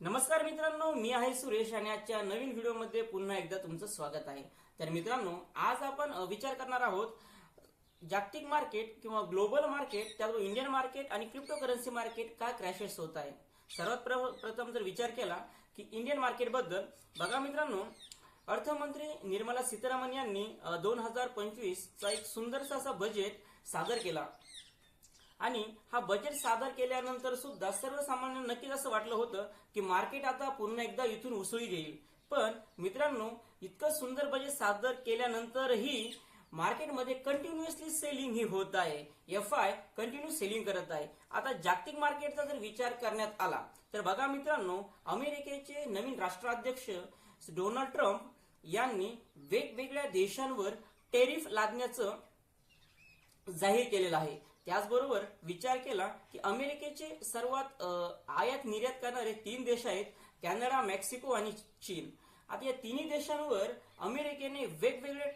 नमस्कार मित्रांनो मी आहे सुरेश आणि आजच्या नवीन व्हिडिओमध्ये पुन्हा एकदा तुमचं स्वागत आहे. तर मित्रांनो आज आपण विचार करणार आहोत जागतिक मार्केट किंवा ग्लोबल मार्केट त्याबरोबर इंडियन मार्केट आणि क्रिप्टो करन्सी मार्केट का क्रॅशेस होत आहे? सर्वात प्र- प्रथम जर विचार केला की इंडियन मार्केटबद्दल बघा मित्रांनो अर्थमंत्री निर्मला सीतारामन यांनी दोन हजार पंचवीसचा एक सुंदरसा असा बजेट सादर केला. आणि हा बजेट सादर केल्यानंतर सुद्धा सर्वसामान्य नक्कीच असं वाटलं होतं की मार्केट आता पुन्हा एकदा इथून उसळी देईल पण मित्रांनो इतकं सुंदर बजेट सादर केल्यानंतरही मार्केटमध्ये कंटिन्युअसली सेलिंग ही होत आहे. एफ आय कंटिन्यू सेलिंग करत आहे. आता जागतिक मार्केटचा जर विचार करण्यात आला तर बघा मित्रांनो अमेरिकेचे नवीन राष्ट्राध्यक्ष डोनाल्ड ट्रम्प यांनी वेगवेगळ्या देशांवर टेरिफ लादण्याचं जाहीर केलेलं आहे. त्याचबरोबर विचार केला की अमेरिकेचे सर्वात आयात निर्यात करणारे तीन देश आहेत कॅनडा मेक्सिको आणि चीन. आता या तिन्ही देशांवर अमेरिकेने वेगवेगळे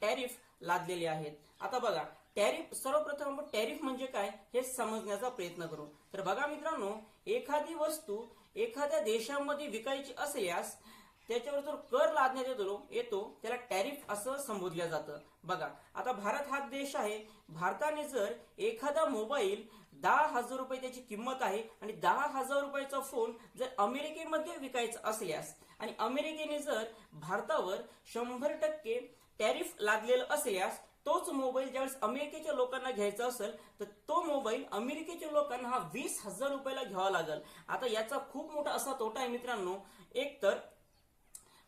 टॅरिफ लादलेले आहेत. आता बघा टॅरिफ सर्वप्रथम आपण टॅरिफ म्हणजे काय हे समजण्याचा प्रयत्न करू. तर बघा मित्रांनो एखादी वस्तू एखाद्या देशामध्ये विकायची असल्यास त्याच्यावर जो कर लादण्यात येतो येतो त्याला टॅरिफ असं संबोधलं जातं. बघा आता भारत हा देश आहे. भारताने जर एखादा मोबाईल दहा हजार रुपये त्याची किंमत आहे आणि दहा हजार रुपयाचा फोन जर अमेरिकेमध्ये विकायचा असल्यास आणि अमेरिकेने जर भारतावर शंभर टक्के टॅरिफ लादलेलं असल्यास तोच मोबाईल ज्यावेळेस अमेरिकेच्या लोकांना घ्यायचा असेल तर तो मोबाईल अमेरिकेच्या लोकांना हा वीस हजार रुपयाला घ्यावा लागेल. आता याचा खूप मोठा असा तोटा आहे मित्रांनो. एक तर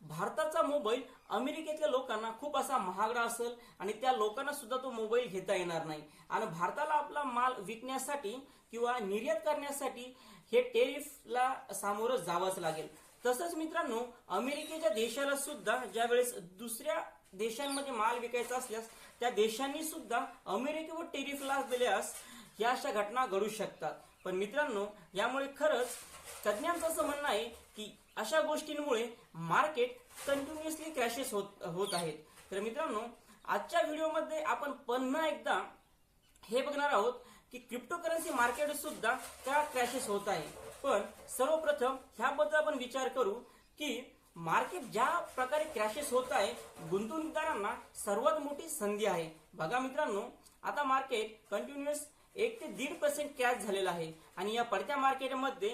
भारताचा मोबाईल अमेरिकेतल्या लोकांना खूप असा महागडा असेल आणि त्या लोकांना सुद्धा तो मोबाईल घेता येणार नाही. आणि भारताला आपला माल विकण्यासाठी किंवा निर्यात करण्यासाठी हे टेरिफला सामोरं जावंच लागेल. तसंच मित्रांनो अमेरिकेच्या देशाला सुद्धा ज्यावेळेस दुसऱ्या देशांमध्ये माल विकायचा असल्यास त्या देशांनी सुद्धा अमेरिकेवर टेरिफ दिल्यास या अशा घटना घडू शकतात. पण मित्रांनो यामुळे खरंच तज्ज्ञांचं असं म्हणणं आहे की अशा गोष्टींमुळे मार्केट कंटिन्युअसली क्रॅशेस होत होत आहेत. तर मित्रांनो आजच्या व्हिडिओमध्ये आपण पुन्हा एकदा हे बघणार आहोत की क्रिप्टो करन्सी मार्केट सुद्धा का क्रॅशेस होत आहे. पण सर्वप्रथम ह्याबद्दल आपण विचार करू की मार्केट ज्या प्रकारे क्रॅशेस होत आहे गुंतवणूकदारांना सर्वात मोठी संधी आहे. बघा मित्रांनो आता मार्केट कंटिन्युअस एक ते दीड पर्सेंट कॅश झालेला आहे. आणि या पडत्या मार्केटमध्ये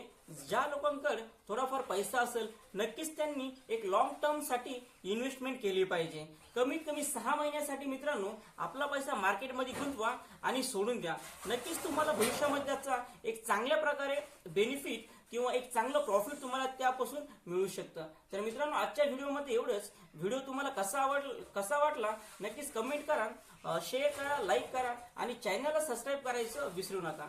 ज्या लोकांकडे थोडाफार पैसा असेल नक्कीच त्यांनी एक लॉंग टर्मसाठी इन्व्हेस्टमेंट केली पाहिजे. कमीत कमी सहा महिन्यासाठी मित्रांनो आपला पैसा मार्केटमध्ये गुंतवा आणि सोडून द्या. नक्कीच तुम्हाला भविष्यामध्ये त्याचा एक चांगल्या प्रकारे बेनिफिट किंवा एक चांगलं प्रॉफिट तुम्हाला त्यापासून मिळू शकतं. तर मित्रांनो आजच्या व्हिडिओमध्ये एवढंच. व्हिडिओ तुम्हाला कसा आवड कसा वाटला नक्कीच कमेंट करा. शेअर करा लाईक करा आणि चॅनलला सबस्क्राईब करायचं विसरू नका.